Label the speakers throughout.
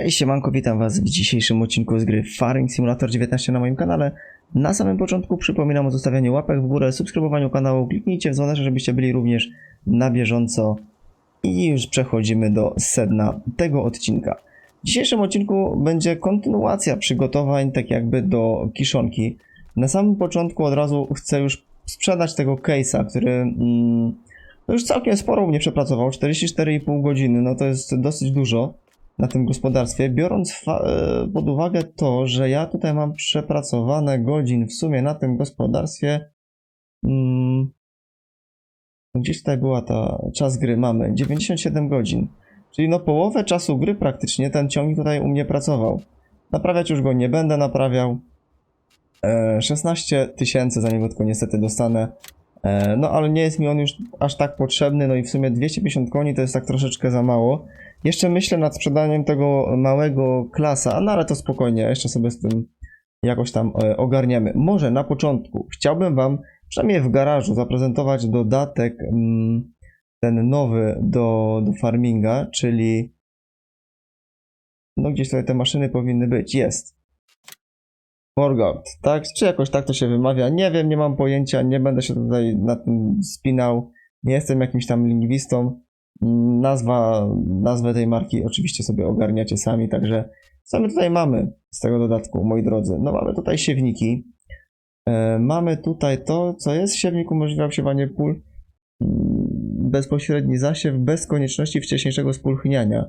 Speaker 1: Cześć, siemanko, witam was w dzisiejszym odcinku z gry Farming Simulator 19 na moim kanale. Na samym początku przypominam o zostawianiu łapek w górę, subskrybowaniu kanału, kliknijcie w dzwoneczek, żebyście byli również na bieżąco. I już przechodzimy do sedna tego odcinka. W dzisiejszym odcinku będzie kontynuacja przygotowań tak jakby do kiszonki. Na samym początku od razu chcę już sprzedać tego case'a, który mm, no już całkiem sporo mnie przepracował, 44,5 godziny, no to jest dosyć dużo na tym gospodarstwie, biorąc e, pod uwagę to, że ja tutaj mam przepracowane godzin w sumie na tym gospodarstwie. Mm, gdzieś tutaj była ta czas gry, mamy 97 godzin. Czyli no połowę czasu gry praktycznie ten ciągnik tutaj u mnie pracował. Naprawiać już go nie będę naprawiał. E, 16 tysięcy za niego tylko niestety dostanę. E, no ale nie jest mi on już aż tak potrzebny, no i w sumie 250 koni to jest tak troszeczkę za mało. Jeszcze myślę nad sprzedaniem tego małego klasa, no ale to spokojnie, jeszcze sobie z tym jakoś tam e, ogarniemy. Może na początku chciałbym Wam, przynajmniej w garażu, zaprezentować dodatek, mm, ten nowy do, do farminga, czyli no gdzieś tutaj te maszyny powinny być, jest. Morgard, tak? Czy jakoś tak to się wymawia? Nie wiem, nie mam pojęcia, nie będę się tutaj na tym spinał. Nie jestem jakimś tam lingwistą. Nazwa, nazwę tej marki oczywiście sobie ogarniacie sami, także co my tutaj mamy z tego dodatku, moi drodzy? No mamy tutaj siewniki. E, mamy tutaj to, co jest. Siewnik umożliwia obsiewanie pól. mm, Bezpośredni zasiew bez konieczności wcześniejszego spulchniania.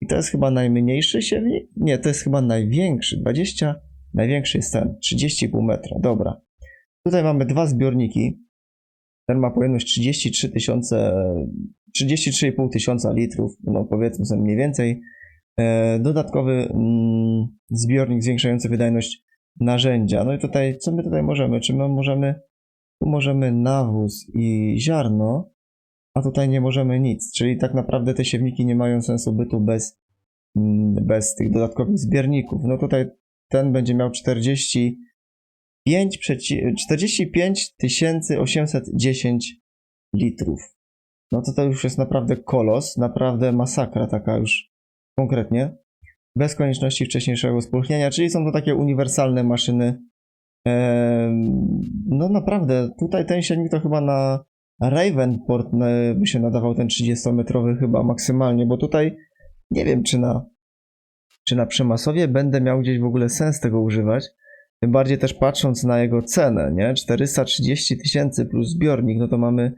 Speaker 1: I to jest chyba najmniejszy siewnik? Nie, to jest chyba największy. 20. Największy jest ten. 30,5 metra. Dobra. Tutaj mamy dwa zbiorniki. Ten ma pojemność 33 tysiące, 33,5 tysiąca litrów, no powiedzmy sobie mniej więcej. E, Dodatkowy mm, zbiornik zwiększający wydajność narzędzia. No i tutaj, co my tutaj możemy? Czy my możemy, tu możemy nawóz i ziarno, a tutaj nie możemy nic. Czyli tak naprawdę te siewniki nie mają sensu bytu bez, mm, bez tych dodatkowych zbiorników. No tutaj ten będzie miał 40 5 przeci- 45 810 litrów. No to to już jest naprawdę kolos, naprawdę masakra taka już konkretnie. Bez konieczności wcześniejszego spulchniania, czyli są to takie uniwersalne maszyny. No naprawdę, tutaj ten silnik to chyba na Ravenport e, by się nadawał ten 30-metrowy chyba maksymalnie, bo tutaj nie wiem czy na czy na Przemasowie będę miał gdzieś w ogóle sens tego używać. Tym bardziej też patrząc na jego cenę, nie? 430 tysięcy plus zbiornik, no to mamy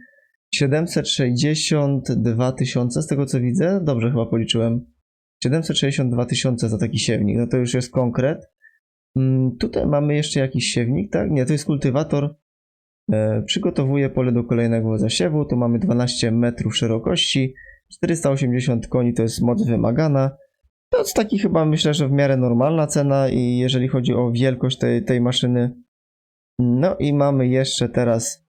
Speaker 1: 762 tysiące, z tego co widzę, dobrze chyba policzyłem. 762 tysiące za taki siewnik, no to już jest konkret. Mm, tutaj mamy jeszcze jakiś siewnik, tak? Nie, to jest kultywator. E, przygotowuje pole do kolejnego zasiewu, tu mamy 12 metrów szerokości, 480 koni to jest moc wymagana. To jest taki chyba myślę, że w miarę normalna cena i jeżeli chodzi o wielkość tej, tej maszyny. No i mamy jeszcze teraz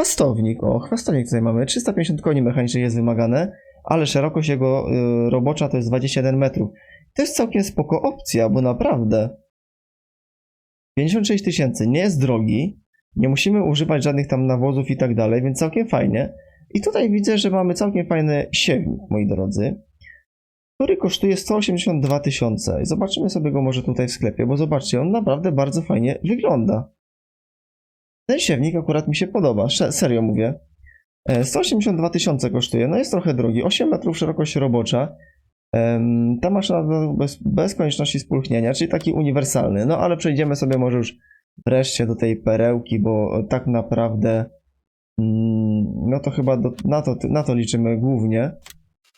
Speaker 1: chwastownik. O, chwastownik tutaj mamy. 350 koni mechanicznych jest wymagane, ale szerokość jego y, robocza to jest 21 metrów. To jest całkiem spoko opcja, bo naprawdę 56 tysięcy nie jest drogi, nie musimy używać żadnych tam nawozów i tak dalej, więc całkiem fajnie. I tutaj widzę, że mamy całkiem fajny siewnik, moi drodzy który kosztuje 182 tysiące. I Zobaczymy sobie go może tutaj w sklepie, bo zobaczcie, on naprawdę bardzo fajnie wygląda. Ten siewnik akurat mi się podoba, serio mówię. E, 182 tysiące kosztuje, no jest trochę drogi, 8 metrów szerokość robocza. Ta maszyna bez, bez konieczności spulchnienia, czyli taki uniwersalny. No ale przejdziemy sobie może już wreszcie do tej perełki, bo tak naprawdę mm, no to chyba do, na, to, na to liczymy głównie.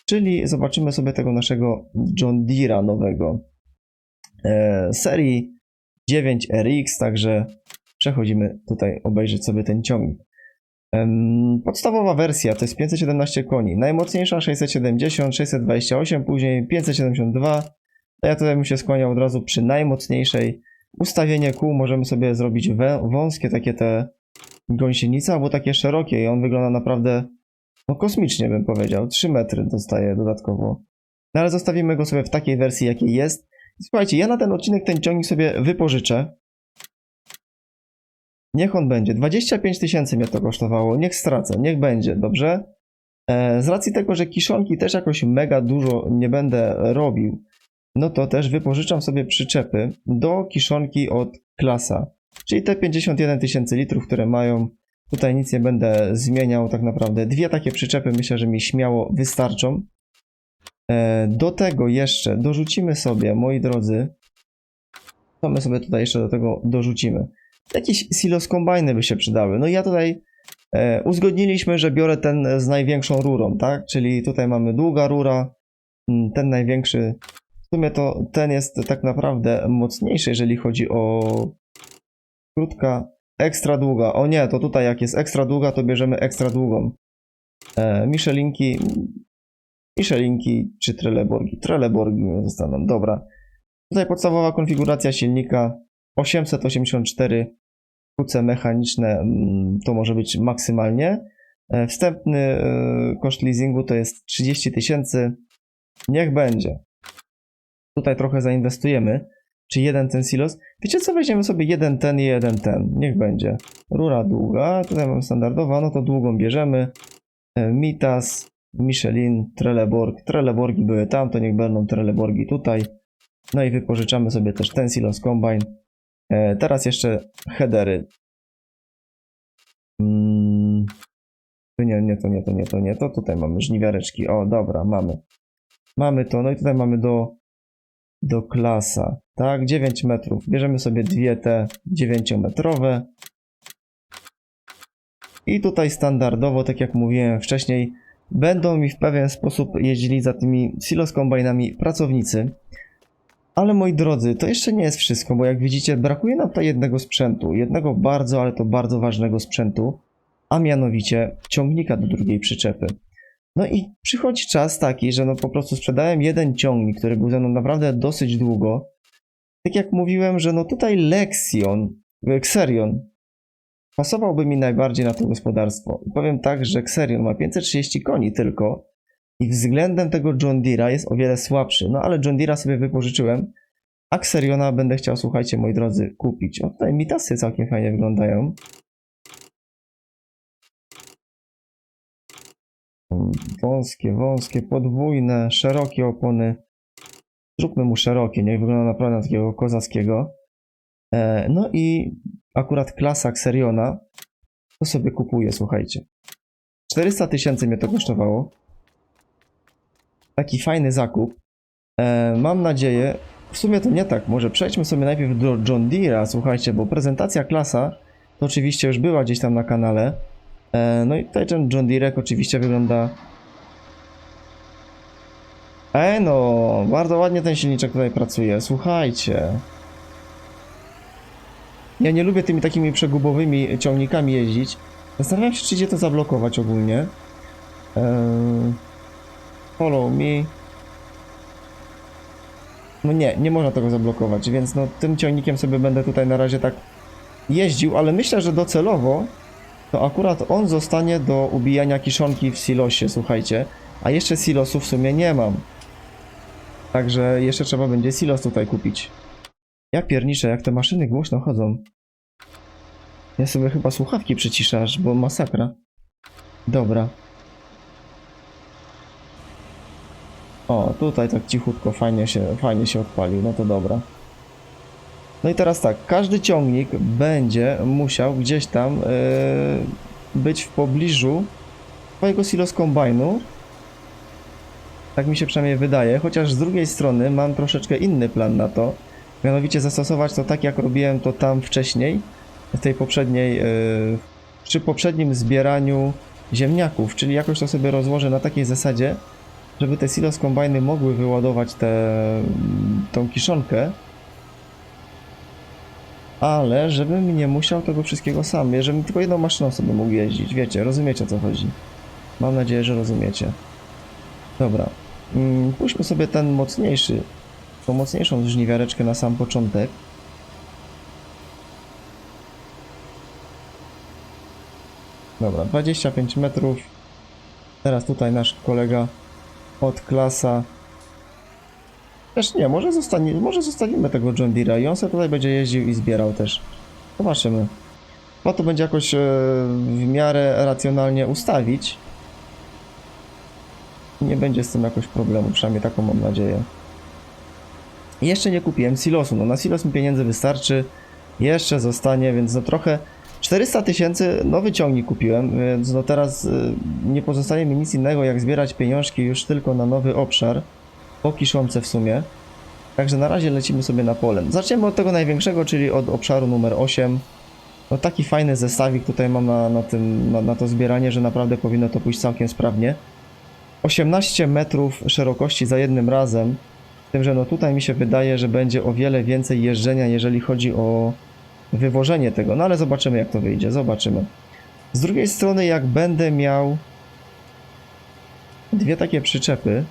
Speaker 1: Czyli zobaczymy sobie tego naszego John Deere'a nowego e, serii 9RX, także przechodzimy tutaj obejrzeć sobie ten ciągnik. Podstawowa wersja to jest 517 koni, najmocniejsza 670, 628, później 572. Ja tutaj bym się skłaniał od razu przy najmocniejszej. Ustawienie kół możemy sobie zrobić wąskie, takie te gąsienice, albo takie szerokie i on wygląda naprawdę no kosmicznie bym powiedział. 3 metry dostaje dodatkowo. No ale zostawimy go sobie w takiej wersji, jakiej jest. Słuchajcie, ja na ten odcinek ten ciągnik sobie wypożyczę. Niech on będzie. 25 tysięcy mnie to kosztowało. Niech stracę. Niech będzie, dobrze? E, Z racji tego, że kiszonki też jakoś mega dużo nie będę robił, no to też wypożyczam sobie przyczepy do kiszonki od klasa. Czyli te 51 tysięcy litrów, które mają. Tutaj nic nie będę zmieniał, tak naprawdę. Dwie takie przyczepy myślę, że mi śmiało wystarczą. E, Do tego jeszcze dorzucimy sobie, moi drodzy, co my sobie tutaj jeszcze do tego dorzucimy? Jakieś silos kombajny by się przydały. No ja tutaj e, uzgodniliśmy, że biorę ten z największą rurą, tak? Czyli tutaj mamy długa rura, mm, ten największy. W sumie to ten jest tak naprawdę mocniejszy, jeżeli chodzi o krótka, ekstra długa. O nie, to tutaj jak jest ekstra długa, to bierzemy ekstra długą. E, Michelinki, Michelinki czy Trelleborgi? Trelleborgi zostaną, dobra. Tutaj podstawowa konfiguracja silnika 884 QC mechaniczne mm, to może być maksymalnie. E, Wstępny e, koszt leasingu to jest 30 tysięcy. Niech będzie. Tutaj trochę zainwestujemy. Czy jeden ten silos? Wiecie co, weźmiemy sobie jeden ten i jeden ten. Niech będzie. Rura długa, tutaj mamy standardowa, no to długą bierzemy. E, Mitas, Michelin, Trelleborg. Trelleborgi były tam, to niech będą Trelleborgi tutaj. No i wypożyczamy sobie też ten silos combine. E, teraz jeszcze headery. Mm, to nie, nie, to nie, to nie, to nie, to tutaj mamy żniwiareczki. O, dobra, mamy. Mamy to, no i tutaj mamy do, do klasa, tak, 9 metrów. Bierzemy sobie dwie te 9-metrowe. I tutaj standardowo, tak jak mówiłem wcześniej, będą mi w pewien sposób jeździli za tymi silos kombajnami pracownicy. Ale moi drodzy, to jeszcze nie jest wszystko, bo jak widzicie, brakuje nam tutaj jednego sprzętu. Jednego bardzo, ale to bardzo ważnego sprzętu, a mianowicie ciągnika do drugiej przyczepy. No i przychodzi czas taki, że no po prostu sprzedałem jeden ciągnik, który był ze mną naprawdę dosyć długo. Tak jak mówiłem, że no tutaj Lexion, Xerion pasowałby mi najbardziej na to gospodarstwo. I powiem tak, że Xerion ma 530 koni tylko i względem tego John Deere'a jest o wiele słabszy. No ale John Deere'a sobie wypożyczyłem, a Xeriona będę chciał, słuchajcie moi drodzy, kupić. O tutaj mitasy całkiem fajnie wyglądają. Wąskie, wąskie, podwójne, szerokie opony. Zróbmy mu szerokie, niech wygląda naprawdę na takiego kozackiego. E, no i akurat klasa Xeriona to sobie kupuję, słuchajcie. 400 tysięcy mnie to kosztowało. Taki fajny zakup. E, mam nadzieję, w sumie to nie tak, może przejdźmy sobie najpierw do John Deere'a, słuchajcie, bo prezentacja klasa to oczywiście już była gdzieś tam na kanale. E, no i tutaj ten John Deere oczywiście wygląda... E no, bardzo ładnie ten silniczek tutaj pracuje, słuchajcie. Ja nie lubię tymi takimi przegubowymi ciągnikami jeździć. Zastanawiam się, czy idzie to zablokować ogólnie. Eee, follow me. No nie, nie można tego zablokować, więc no tym ciągnikiem sobie będę tutaj na razie tak jeździł, ale myślę, że docelowo to akurat on zostanie do ubijania kiszonki w silosie, słuchajcie. A jeszcze silosu w sumie nie mam. Także jeszcze trzeba będzie silos tutaj kupić. Ja pierniczę, jak te maszyny głośno chodzą. Ja sobie chyba słuchawki przyciszasz, bo masakra. Dobra. O, tutaj tak cichutko, fajnie się, fajnie się odpalił, no to dobra. No i teraz tak, każdy ciągnik będzie musiał gdzieś tam yy, być w pobliżu twojego silos kombajnu. Tak mi się przynajmniej wydaje, chociaż z drugiej strony mam troszeczkę inny plan na to. Mianowicie zastosować to tak, jak robiłem to tam wcześniej, w tej poprzedniej, yy, przy poprzednim zbieraniu ziemniaków, czyli jakoś to sobie rozłożę na takiej zasadzie, żeby te silos kombajny mogły wyładować tę tą kiszonkę, ale żebym nie musiał tego wszystkiego sam, żebym tylko jedną maszyną sobie mógł jeździć, wiecie, rozumiecie o co chodzi. Mam nadzieję, że rozumiecie. Dobra, mm, puśćmy sobie ten mocniejszy, tą mocniejszą żniwiareczkę na sam początek. Dobra, 25 metrów. Teraz tutaj nasz kolega od klasa. Też nie, może, zostanie, może zostawimy tego John Deere'a i on sobie tutaj będzie jeździł i zbierał też. Zobaczymy. Chyba to będzie jakoś e, w miarę racjonalnie ustawić. Nie będzie z tym jakoś problemu, przynajmniej taką mam nadzieję. I Jeszcze nie kupiłem silosu, no na silos mi pieniędzy wystarczy. Jeszcze zostanie, więc no trochę... 400 tysięcy nowy ciągnik kupiłem, więc no teraz y, nie pozostaje mi nic innego jak zbierać pieniążki już tylko na nowy obszar. Po kiszonce w sumie. Także na razie lecimy sobie na pole. Zaczniemy od tego największego, czyli od obszaru numer 8. No taki fajny zestawik tutaj mam na, na, tym, na, na to zbieranie, że naprawdę powinno to pójść całkiem sprawnie. 18 metrów szerokości za jednym razem. Z tym, że no tutaj mi się wydaje, że będzie o wiele więcej jeżdżenia, jeżeli chodzi o wywożenie tego. No ale zobaczymy jak to wyjdzie, zobaczymy. Z drugiej strony jak będę miał dwie takie przyczepy,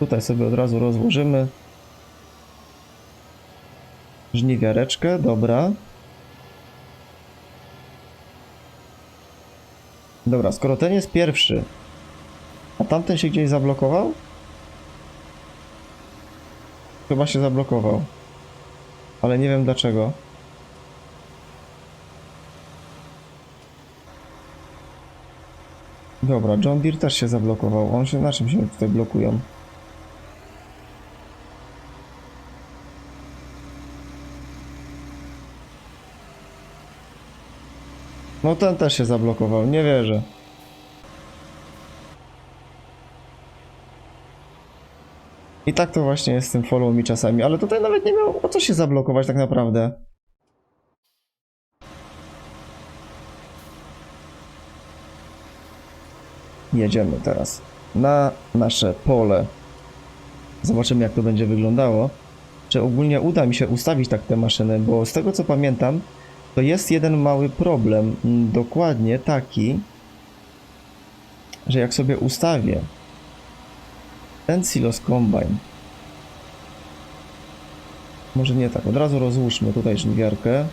Speaker 1: tutaj sobie od razu rozłożymy żniwiareczkę, dobra. Dobra, skoro ten jest pierwszy, a tamten się gdzieś zablokował? Chyba się zablokował. Ale nie wiem dlaczego. Dobra, John Deere też się zablokował. On się na czym się tutaj blokują? No ten też się zablokował, nie wierzę. I tak to właśnie jest z tym follow mi czasami, ale tutaj nawet nie miał o co się zablokować tak naprawdę. Jedziemy teraz na nasze pole. Zobaczymy jak to będzie wyglądało. Czy ogólnie uda mi się ustawić tak te maszyny, bo z tego co pamiętam, to jest jeden mały problem. Mm, Dokładnie taki, że jak sobie ustawię ten silos combine. Może nie tak, od razu rozłóżmy tutaj żniwiarkę.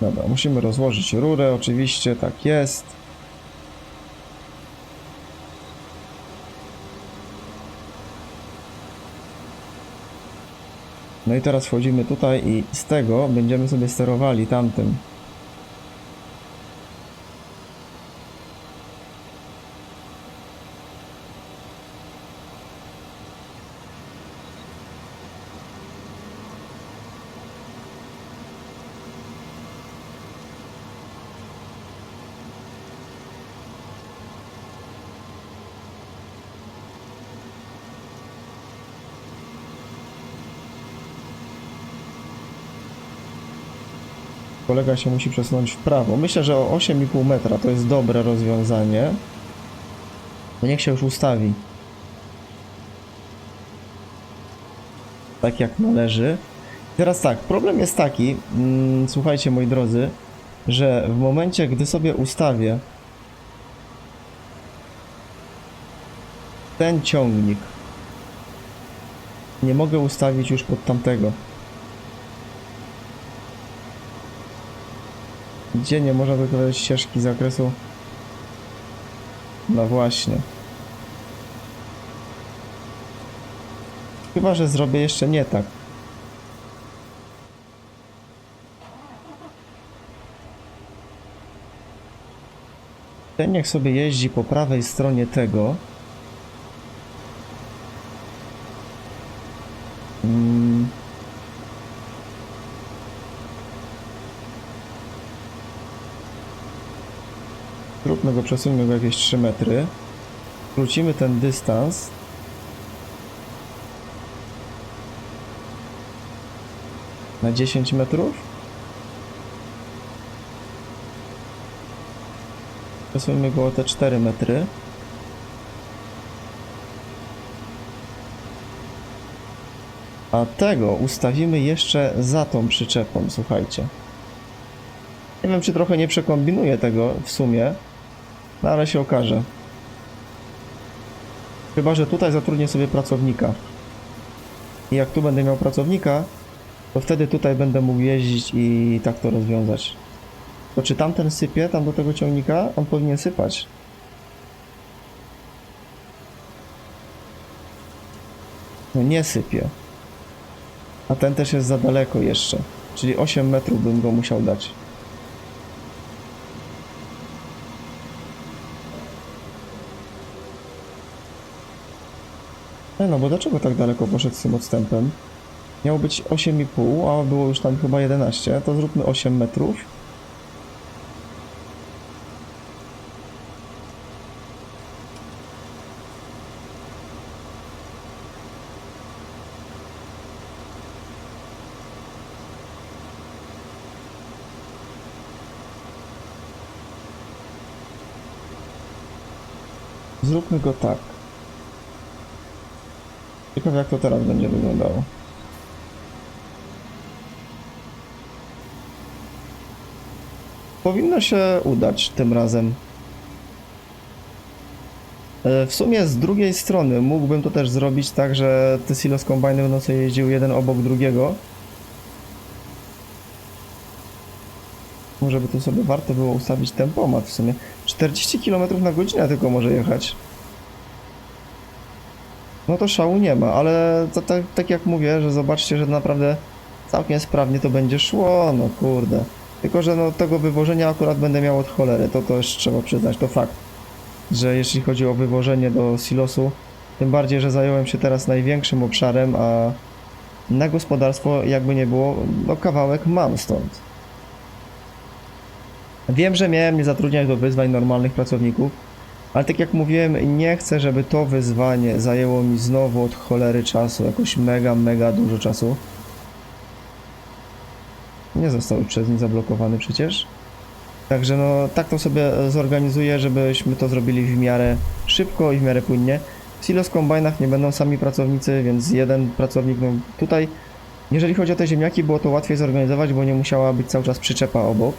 Speaker 1: Dobra, musimy rozłożyć rurę, oczywiście, tak jest. No i teraz wchodzimy tutaj i z tego będziemy sobie sterowali tamtym. Kolega się musi przesunąć w prawo. Myślę, że o 8,5 metra to jest dobre rozwiązanie. Niech się już ustawi. Tak jak należy. Teraz tak, problem jest taki, mm, słuchajcie moi drodzy, że w momencie, gdy sobie ustawię ten ciągnik, nie mogę ustawić już pod tamtego. Gdzie nie można wykonać ścieżki zakresu? No właśnie. Chyba, że zrobię jeszcze nie tak. Ten niech sobie jeździ po prawej stronie tego. Zróbmy go, przesuńmy go jakieś 3 metry. Wrócimy ten dystans. Na 10 metrów. Przesuńmy go o te 4 metry. A tego ustawimy jeszcze za tą przyczepą, słuchajcie. Nie wiem, czy trochę nie przekombinuję tego w sumie, ale się okaże. Chyba, że tutaj zatrudnię sobie pracownika. I jak tu będę miał pracownika, to wtedy tutaj będę mógł jeździć i tak to rozwiązać. To czy tamten sypie tam do tego ciągnika? On powinien sypać. No nie sypie. A ten też jest za daleko jeszcze. Czyli 8 metrów bym go musiał dać. E no, bo dlaczego tak daleko poszedł z tym odstępem? Miało być 8,5, a było już tam chyba 11, to zróbmy 8 metrów. Zróbmy go tak. Jak to teraz będzie wyglądało. Powinno się udać tym razem. E, W sumie z drugiej strony mógłbym to też zrobić tak, że te silos kombajny będą sobie jeździły jeden obok drugiego. Może by tu sobie warto było ustawić tempomat w sumie. 40 km na godzinę tylko może jechać. No to szału nie ma, ale to tak, tak jak mówię, że zobaczcie, że naprawdę całkiem sprawnie to będzie szło, no kurde. Tylko, że no tego wywożenia akurat będę miał od cholery, to też trzeba przyznać, to fakt. Że jeśli chodzi o wywożenie do silosu, tym bardziej, że zająłem się teraz największym obszarem, a na gospodarstwo jakby nie było, no kawałek mam stąd. Wiem, że miałem nie zatrudniać do wyzwań normalnych pracowników, ale tak jak mówiłem, nie chcę, żeby to wyzwanie zajęło mi znowu od cholery czasu, jakoś mega, mega dużo czasu. Nie został przez nic zablokowany przecież. Także no, tak to sobie zorganizuję, żebyśmy to zrobili w miarę szybko i w miarę płynnie. W silos kombajnach nie będą sami pracownicy, więc jeden pracownik, no tutaj, jeżeli chodzi o te ziemniaki, było to łatwiej zorganizować, bo nie musiała być cały czas przyczepa obok.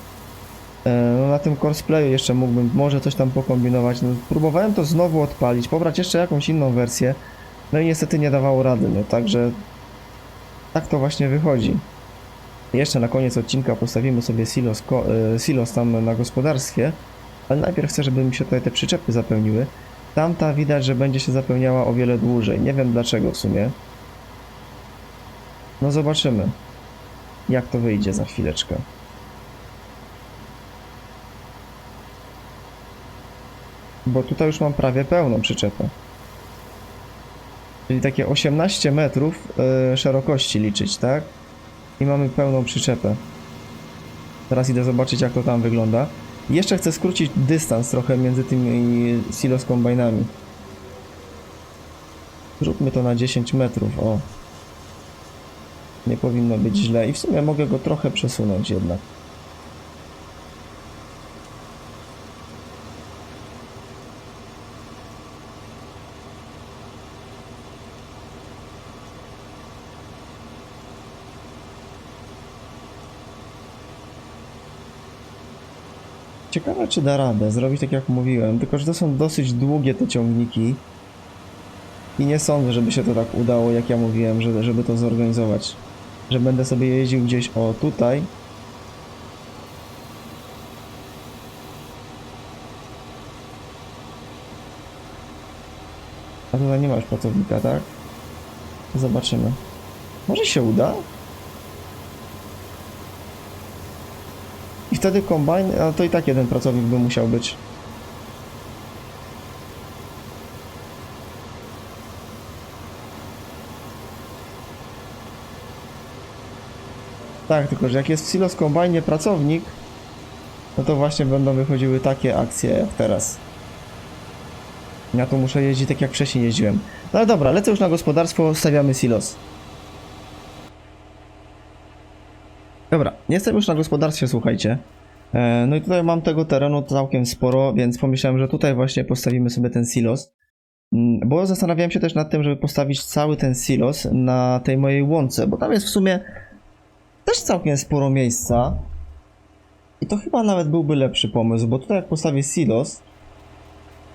Speaker 1: E, No na tym courseplayu jeszcze mógłbym może coś tam pokombinować. No, próbowałem to znowu odpalić, pobrać jeszcze jakąś inną wersję. No i niestety nie dawało rady, no także tak to właśnie wychodzi. Jeszcze na koniec odcinka postawimy sobie silos, e, silos tam na gospodarstwie, ale najpierw chcę, żeby mi się tutaj te przyczepy zapełniły. Tamta widać, że będzie się zapełniała o wiele dłużej. Nie wiem dlaczego w sumie. No zobaczymy, jak to wyjdzie za chwileczkę. Bo tutaj już mam prawie pełną przyczepę. Czyli takie 18 metrów e, szerokości liczyć, tak? I mamy pełną przyczepę. Teraz idę zobaczyć jak to tam wygląda. Jeszcze chcę skrócić dystans trochę między tymi silos kombajnami. Zróbmy to na 10 metrów, o. Nie powinno być źle i w sumie mogę go trochę przesunąć jednak. Ciekawe, czy da radę zrobić tak jak mówiłem, tylko że to są dosyć długie te ciągniki i nie sądzę, żeby się to tak udało, jak ja mówiłem, żeby, żeby to zorganizować. Że będę sobie jeździł gdzieś o tutaj. A tutaj nie ma już pracownika, tak? Zobaczymy. Może się uda? I wtedy kombajn, a to i tak jeden pracownik by musiał być. Tak, tylko że jak jest w silos kombajnie pracownik, no to właśnie będą wychodziły takie akcje jak teraz. Ja tu muszę jeździć tak jak wcześniej jeździłem. No ale dobra, lecę już na gospodarstwo, stawiamy silos. Dobra, jestem już na gospodarstwie, słuchajcie. E, No i tutaj mam tego terenu całkiem sporo, więc pomyślałem, że tutaj właśnie postawimy sobie ten silos. Mm, Bo zastanawiałem się też nad tym, żeby postawić cały ten silos na tej mojej łące, bo tam jest w sumie też całkiem sporo miejsca. I to chyba nawet byłby lepszy pomysł, bo tutaj jak postawię silos,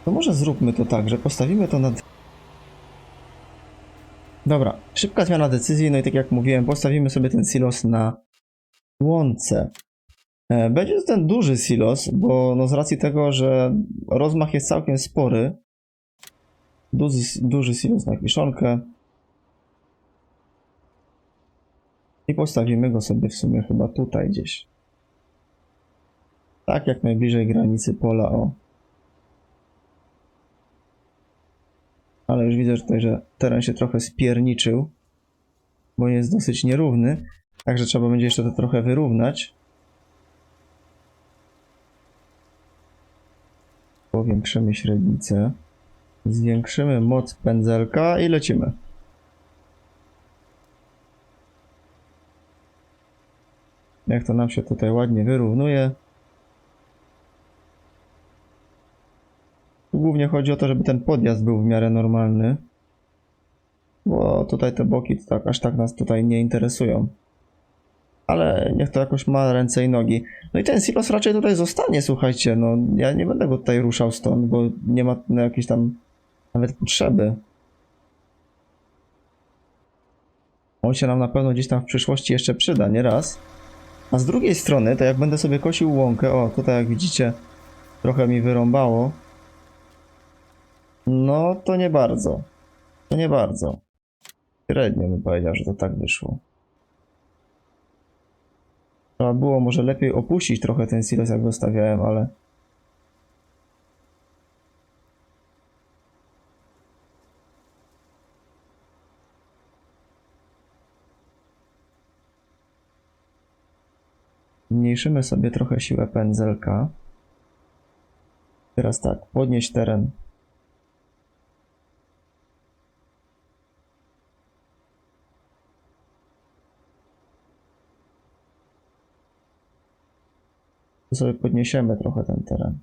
Speaker 1: to może zróbmy to tak, że postawimy to na... Dobra, szybka zmiana decyzji, no i tak jak mówiłem, postawimy sobie ten silos na łące. E, Będzie to ten duży silos, bo no z racji tego, że rozmach jest całkiem spory. Duży, duży silos na kiszonkę. I postawimy go sobie w sumie chyba tutaj gdzieś. Tak jak najbliżej granicy pola, o. Ale już widzę tutaj, że teren się trochę spierniczył, bo jest dosyć nierówny, także trzeba będzie jeszcze to trochę wyrównać. Powiększymy średnicę, zwiększymy moc pędzelka i lecimy. Jak to nam się tutaj ładnie wyrównuje. Tu Głównie chodzi o to, żeby ten podjazd był w miarę normalny. Bo tutaj te boki tak, aż tak nas tutaj nie interesują. Ale niech to jakoś ma ręce i nogi. No i ten silos raczej tutaj zostanie, słuchajcie. No ja nie będę go tutaj ruszał stąd, bo nie ma na jakiejś tam nawet potrzeby. On się nam na pewno gdzieś tam w przyszłości jeszcze przyda, nie raz. A z drugiej strony, to jak będę sobie kosił łąkę, o tutaj jak widzicie, trochę mi wyrąbało. No to nie bardzo. To nie bardzo. Średnio bym powiedział, że to tak wyszło. Trzeba było może lepiej opuścić trochę ten silos, jak go stawiałem, ale... Zmniejszymy sobie trochę siłę pędzelka. Teraz tak, podnieść teren. Tu sobie podniesiemy trochę ten teren.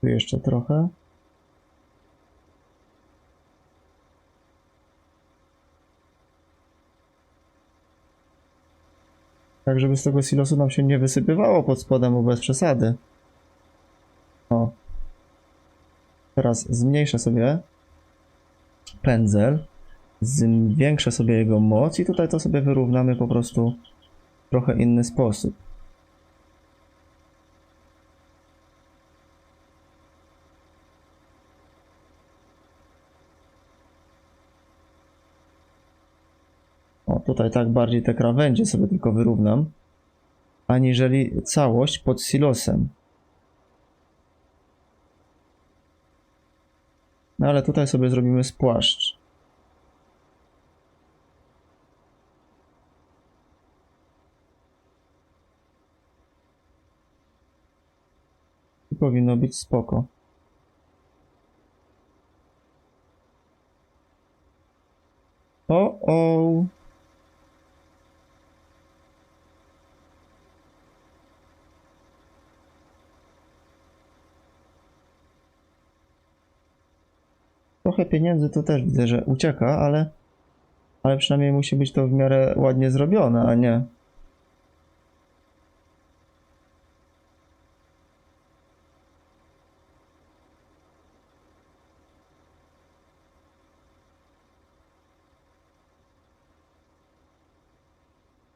Speaker 1: Tu jeszcze trochę. Tak, żeby z tego silosu nam się nie wysypywało pod spodem, bez przesady. O. Teraz zmniejszę sobie pędzel. Zwiększę sobie jego moc i tutaj to sobie wyrównamy po prostu w trochę inny sposób. O, tutaj tak bardziej te krawędzie sobie tylko wyrównam, aniżeli całość pod silosem. No ale tutaj sobie zrobimy spłaszcz. I powinno być spoko. O, o. Trochę pieniędzy to też widzę, że ucieka, ale, ale przynajmniej musi być to w miarę ładnie zrobione, a nie.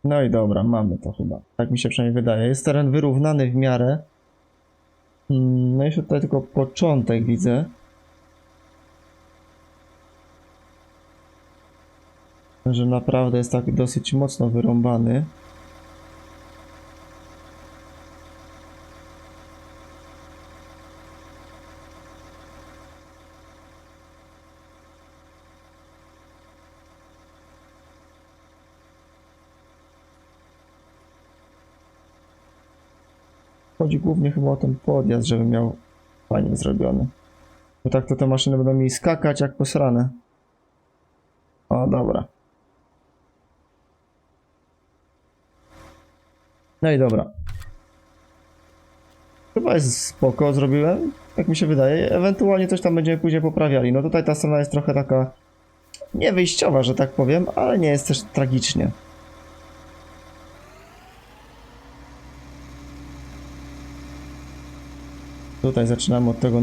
Speaker 1: No i dobra, mamy to chyba. Tak mi się przynajmniej wydaje. Jest teren wyrównany w miarę. Mm, No jeszcze tutaj tylko początek widzę. Że naprawdę jest tak dosyć mocno wyrąbany. Chodzi głównie chyba o ten podjazd, żeby miał fajnie zrobiony. Bo tak to te maszyny będą mi skakać jak posrane. O, dobra. No i dobra. Chyba jest spoko, zrobiłem, jak mi się wydaje. Ewentualnie coś tam będziemy później poprawiali. No tutaj ta strona jest trochę taka niewyjściowa, że tak powiem, ale nie jest też tragicznie. Tutaj zaczynamy od tego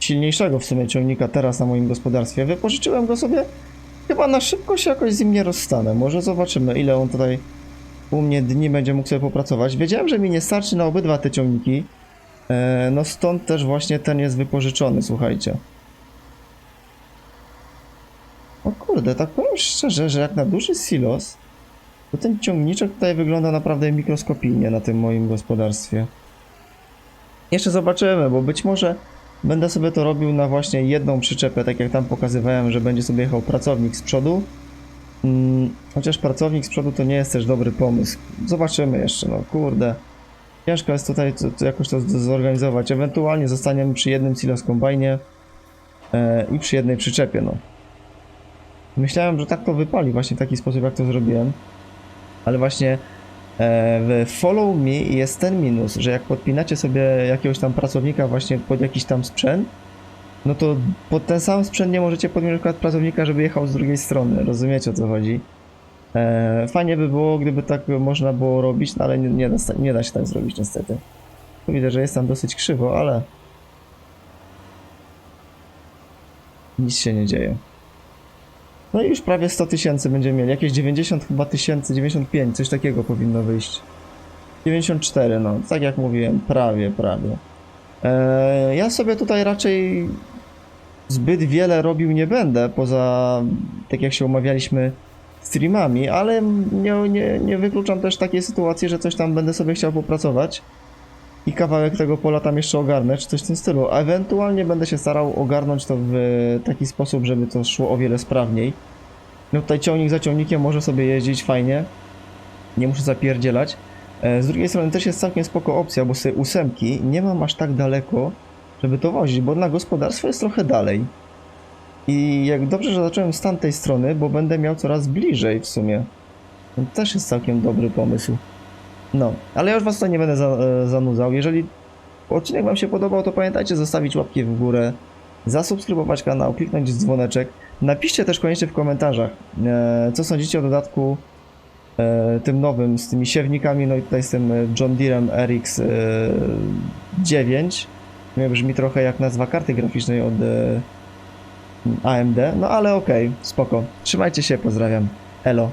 Speaker 1: silniejszego w sumie ciągnika teraz na moim gospodarstwie. Wypożyczyłem go sobie. Chyba na szybko się jakoś z nim nie rozstanę. Może zobaczymy, ile on tutaj u mnie dni będzie mógł sobie popracować. Wiedziałem, że mi nie starczy na obydwa te ciągniki. E, no stąd też właśnie ten jest wypożyczony, słuchajcie. O kurde, tak powiem szczerze, że jak na duży silos, to ten ciągniczek tutaj wygląda naprawdę mikroskopijnie na tym moim gospodarstwie. Jeszcze zobaczymy, bo być może będę sobie to robił na właśnie jedną przyczepę, tak jak tam pokazywałem, że będzie sobie jechał pracownik z przodu. Mm, chociaż pracownik z przodu to nie jest też dobry pomysł. Zobaczymy jeszcze, no kurde. Ciężko jest tutaj to, to jakoś to zorganizować. Ewentualnie zostaniemy przy jednym silos kombajnie e, i przy jednej przyczepie, no. Myślałem, że tak to wypali właśnie w taki sposób, jak to zrobiłem. Ale właśnie e, w Follow Me jest ten minus, że jak podpinacie sobie jakiegoś tam pracownika właśnie pod jakiś tam sprzęt, no to pod ten sam sprzęt nie możecie podmienić przykład pracownika, żeby jechał z drugiej strony. Rozumiecie o co chodzi? E, fajnie by było, gdyby tak można było robić, no ale nie, nie, da, nie da się tak zrobić niestety. Widzę, że jest tam dosyć krzywo, ale nic się nie dzieje. No i już prawie 100 tysięcy będziemy mieli. Jakieś 90 chyba tysięcy, 95, coś takiego powinno wyjść. 94, no, tak jak mówiłem, prawie, prawie. Eee, ja sobie tutaj raczej zbyt wiele robił nie będę, poza, tak jak się umawialiśmy, streamami, ale nie, nie, nie wykluczam też takiej sytuacji, że coś tam będę sobie chciał popracować i kawałek tego pola tam jeszcze ogarnę, czy coś w tym stylu. A ewentualnie będę się starał ogarnąć to w taki sposób, żeby to szło o wiele sprawniej. No tutaj ciągnik za ciągnikiem może sobie jeździć fajnie, nie muszę zapierdzielać. E, Z drugiej strony też jest całkiem spoko opcja, bo sobie ósemki nie mam aż tak daleko, żeby to wozić, bo na gospodarstwo jest trochę dalej. I jak dobrze, że zacząłem z tamtej strony, bo będę miał coraz bliżej w sumie. To też jest całkiem dobry pomysł. No, ale ja już was tutaj nie będę za, e, zanudzał. Jeżeli odcinek wam się podobał, to pamiętajcie zostawić łapki w górę, zasubskrybować kanał, kliknąć dzwoneczek. Napiszcie też koniecznie w komentarzach, e, co sądzicie o dodatku tym nowym, z tymi siewnikami, no i tutaj z tym e, John Deerem RX e, 9. Nie brzmi trochę jak nazwa karty graficznej od e, AMD, no ale okej, spoko. Trzymajcie się, pozdrawiam. Elo.